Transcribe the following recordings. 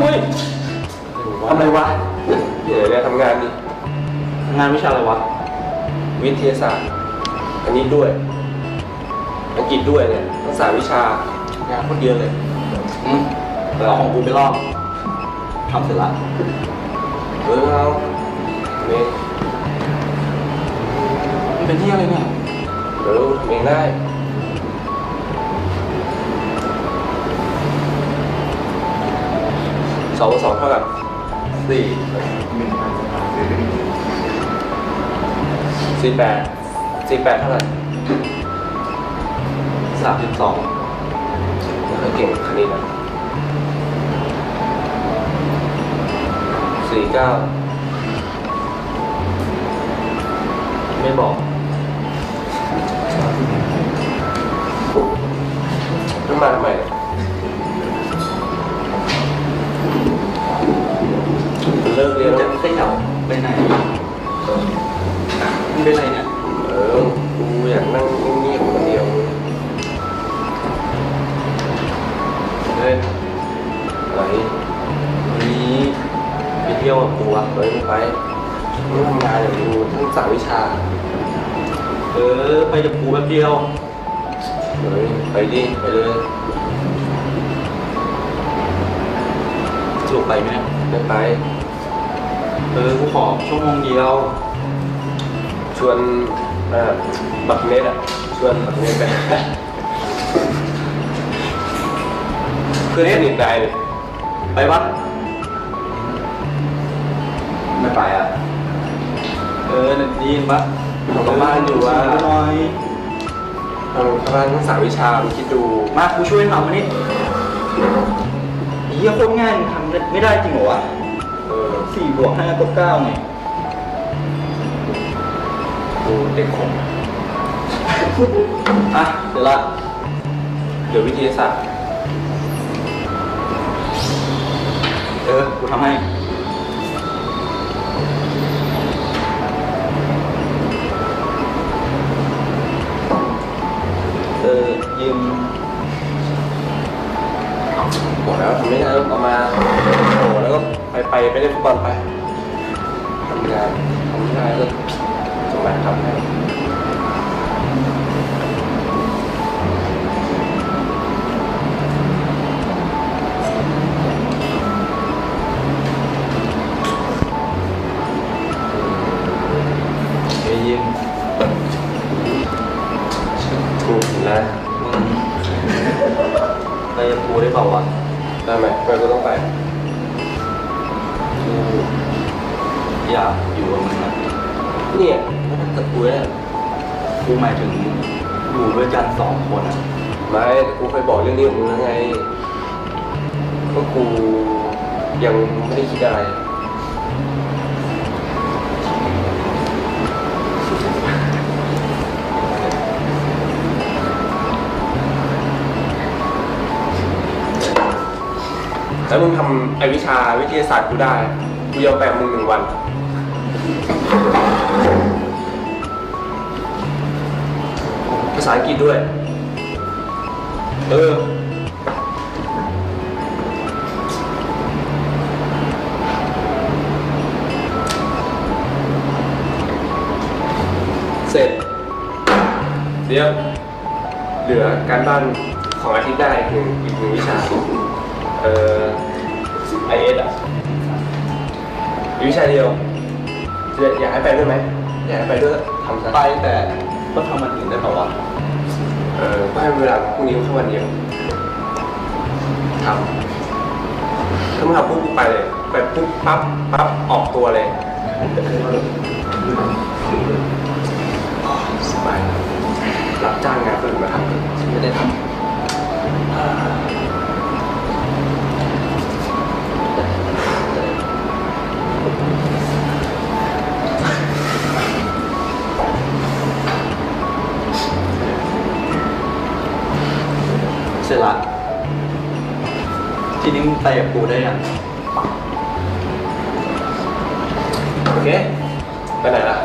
ปุ้ยทำอะไรวะเดี๋ยวเนี่ยทำงานนี่งานวิชาอะไรวะ วิทยาศาสตร์ อันนี้ด้วย อังกฤษด้วยเนี่ยทั้งสามวิชางานโคตรเยอะเลยอืมเอาของกูไปลอกทำเสร็จละเออเอาเนี่ยมันเป็นที่อะไรเนี่ยเดี๋ยวทำเองได้ สองสองเท่ากับสี่สี่แปดสี่แปดเท่าไหร่สามสิบสองไม่ค่อยเก่งคณิตอะสี่เก้าไม่บอกขึ้นมาทำไม ไปไหนมันเป็นเนี่ย เออ กูอยากนั่งเงียบๆคนเดียว เฮ้ยอะไรวันนี้ไปเที่ยวกับกูอะเฮ้ยไม่ไปไม่ทำงานอย่างกูทั้งสามวิชา เออ ไปกับกูแป๊บเดียว เฮ้ยไปดิไปเลยสรุปไปไหมเนี่ยไม่ไป เออกูขอชั่วโมงเดียว ชวนอ่าบักเน็ตอะ ชวนบักเน็ตไป เพื่อนสนิทนายเนี่ยไปปะไม่ไปอะ เออเนี่ยได้ยินปะทำกับบ้านอยู่ว่าหน่อยทำกับบ้านทั้งสามวิชามึงคิดดู มากูช่วยทำอันนี้เฮียโคตรง่ายมึงทำได้ไม่ได้จริงเหรอวะ เออสี่บวกห้าก็เก้าไงกูเด็กขมอะ เดี๋ยวละ เดี๋ยววิทยาศาสตร์ เออ กูทำให้ เออยืม ไปไปไปเล่นฟุตบอลไปทำงานทำไม่ได้ก็ส่งมาทำให้เดี๋ยวยืมถูกนะมึงไปกับกูได้เปล่าวะได้ไหมไปก็ต้องไป อยากอยู่กับมึงนะเนี่ยไม่ต้องตะกูเนี่ยกูหมายถึงอยู่ด้วยกันสองคนอะไม่กูเคยบอกเรื่องนี้กับมึงแล้วไงก็กูยังไม่ได้คิดอะไรแล้วมึงทำไอวิชาวิทยาศาสตร์กูได้ กูยอมแปลมึงหนึ่งวัน ภาษาอังกฤษด้วย เออ เสร็จเดี๋ยวเหลือการบ้านของอาทิตย์ได้อีกหนึ่งอีกหนึ่งวิชา เอ่อไอเอสอะอีวิชาเดียว อยากให้ไปด้วยไหมอยากให้ไปด้วยทำซะไปแต่ก็ทำมันอื่นได้เปล่าวะเออก็ให้เวลาพรุ่งนี้แค่วันเดียวทำถ้ามึงทำปุ๊บกูไปเลยไปปุ๊บปั๊บปั๊บออกตัวเลยสบายรับจ้างงานคนอื่นมาทำฉันไม่ได้ทำ เสร็จละทีนี้มึงไปกับกูได้ยังโอเค ไปไหนล่ะ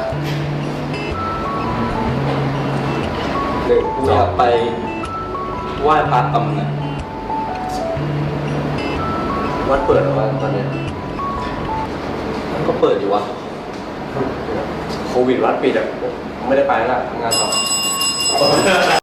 หนึ่งกูสออยางกไปไหว้พระกับมึงอะไหววัดเปิดเหรอวะตอนเนี้ยมันก็เปิดอยู่วะโควิดวัดปิดอะไม่ได้ไปแล้วทำงานต่อ